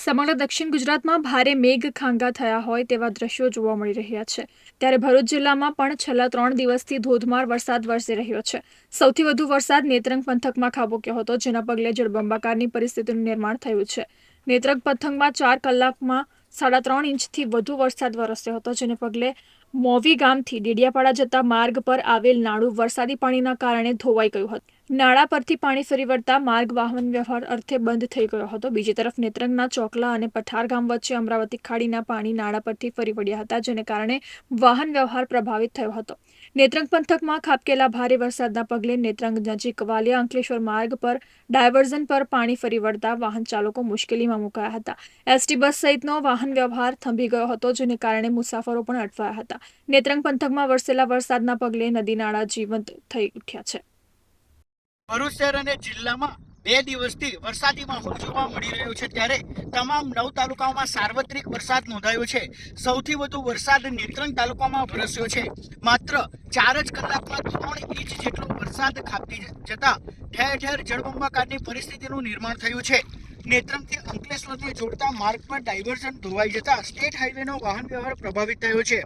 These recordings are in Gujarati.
સમગ્ર દક્ષિણ ગુજરાતમાં ભારે મેઘ ખાંગા થયા હોય તેવા દ્રશ્યો જોવા મળી રહ્યા છે. ત્યારે ભરૂચ જિલ્લામાં પણ છેલ્લા ત્રણ દિવસથી ધોધમાર વરસાદ વરસી રહ્યો છે. સૌથી વધુ વરસાદ નેત્રંગ પંથકમાં ખાબોક્યો હતો, જેના પગલે જળબંબાકારની પરિસ્થિતિનું નિર્માણ થયું છે. નેત્રંગ પંથકમાં ચાર કલાકમાં સાડા ત્રણ ઇંચથી વધુ વરસાદ વરસ્યો હતો, જેને પગલે મોવી ગામથી ડેડિયાપાડા જતા માર્ગ પર આવેલ નાળું વરસાદી પાણીના કારણે ધોવાઈ ગયું હતું. નાળા પરથી પાણી ફરી વળતા માર્ગ વાહન વ્યવહાર અર્થે બંધ થઈ ગયો હતો. બીજી તરફ નેત્રંગના ચોકલા અને પઠાર ગામ વચ્ચે અમરાવતી ખાડીના પાણી નાળા પરથી ફરી વળ્યા હતા, જેને કારણે વાહન વ્યવહાર પ્રભાવિત થયો હતો. નેત્રંગ પંથકમાં ખાબકેલા ભારે વરસાદના પગલે નેત્રંગ નજીક વાલિયા અંકલેશ્વર માર્ગ પર ડાયવર્ઝન પર પાણી ફરી વળતા વાહન ચાલકો મુશ્કેલીમાં મુકાયા હતા. એસટી બસ સહિતનો વાહન વ્યવહાર થંભી ગયો હતો, જેને કારણે મુસાફરો પણ અટવાયા હતા. નેત્રંગ પંથકમાં વરસેલા વરસાદના પગલે નદી નાળા જીવંત થઈ ઉઠ્યા છે. ભરૂચ શહેર અને જિલ્લામાં બે દિવસથી વરસાદી માહોલ જોવા મળી રહ્યો છે ત્યારે તમામ નવ તાલુકાઓમાં સાર્વત્રિક વરસાદ નોંધાયો છે. સૌથી વધુ વરસાદ નેત્રંગ તાલુકામાં વરસ્યો છે. માત્ર ચાર જ કલાકમાં ત્રણ ઇંચ જેટલો વરસાદ ખાબકી જતા ઠેર ઠેર જળબંબાકારની પરિસ્થિતિનું નિર્માણ થયું છે. નેત્રંગથી અંકલેશ્વરને જોડતા માર્ગ પર ડાયવર્ઝન ધોવાઈ જતા સ્ટેટ હાઈવેનો વાહન વ્યવહાર પ્રભાવિત થયો છે.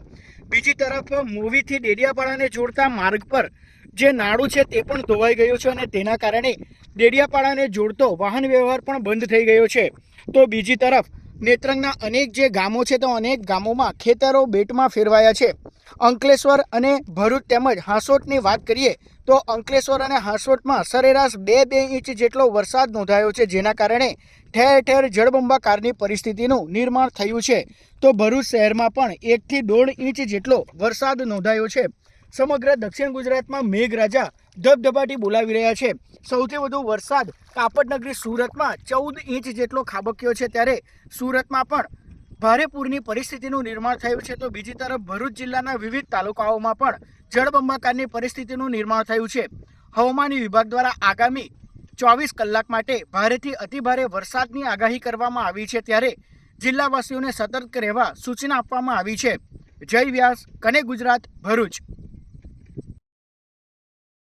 બીજી તરફ મૂવીથી ડેડિયાપાડાને જોડતા માર્ગ પર જે નાળું છે તે પણ ધોવાઈ ગયું છે અને તેના કારણે ડેડિયાપાડાને જોડતો વાહન વ્યવહાર પણ બંધ થઈ ગયો છે. તો બીજી તરફ, નેત્રંગના અનેક જે ગામો છે તો અનેક ગામોમાં ખેતરો બેટમાં ફેરવાયા છે. અંકલેશ્વર અને ભરૂચ તેમજ હાંસોટની વાત કરીએ તો અંકલેશ્વર અને હાંસોટમાં સરેરાશ બે બે ઇંચ જેટલો વરસાદ નોંધાયો છે, જેના કારણે ઠેર ઠેર જળબંબાકારની પરિસ્થિતિનું નિર્માણ થયું છે. તો ભરૂચ શહેરમાં પણ એકથી દોઢ ઇંચ જેટલો વરસાદ નોંધાયો છે. સમગ્ર દક્ષિણ ગુજરાતમાં મેઘરાજા ધબધબાટી બોલાવી રહ્યા છે. સૌથી વધુ વરસાદ કાપડનગરી સુરતમાં ચૌદ ઇંચ જેટલો ખાબક્યો છે ત્યારે સુરતમાં પણ ભારે પૂરની પરિસ્થિતિનું નિર્માણ થયું છે. તો બીજી તરફ ભરૂચ જિલ્લાના વિવિધ તાલુકાઓમાં પણ જળબંબાકારની પરિસ્થિતિનું નિર્માણ થયું છે. હવામાન વિભાગ દ્વારા આગામી ચોવીસ કલાક માટે ભારેથી અતિભારે વરસાદની આગાહી કરવામાં આવી છે ત્યારે જિલ્લાવાસીઓને સતર્ક રહેવા સૂચના આપવામાં આવી છે. જય વ્યાસ, કને ગુજરાત, ભરૂચ.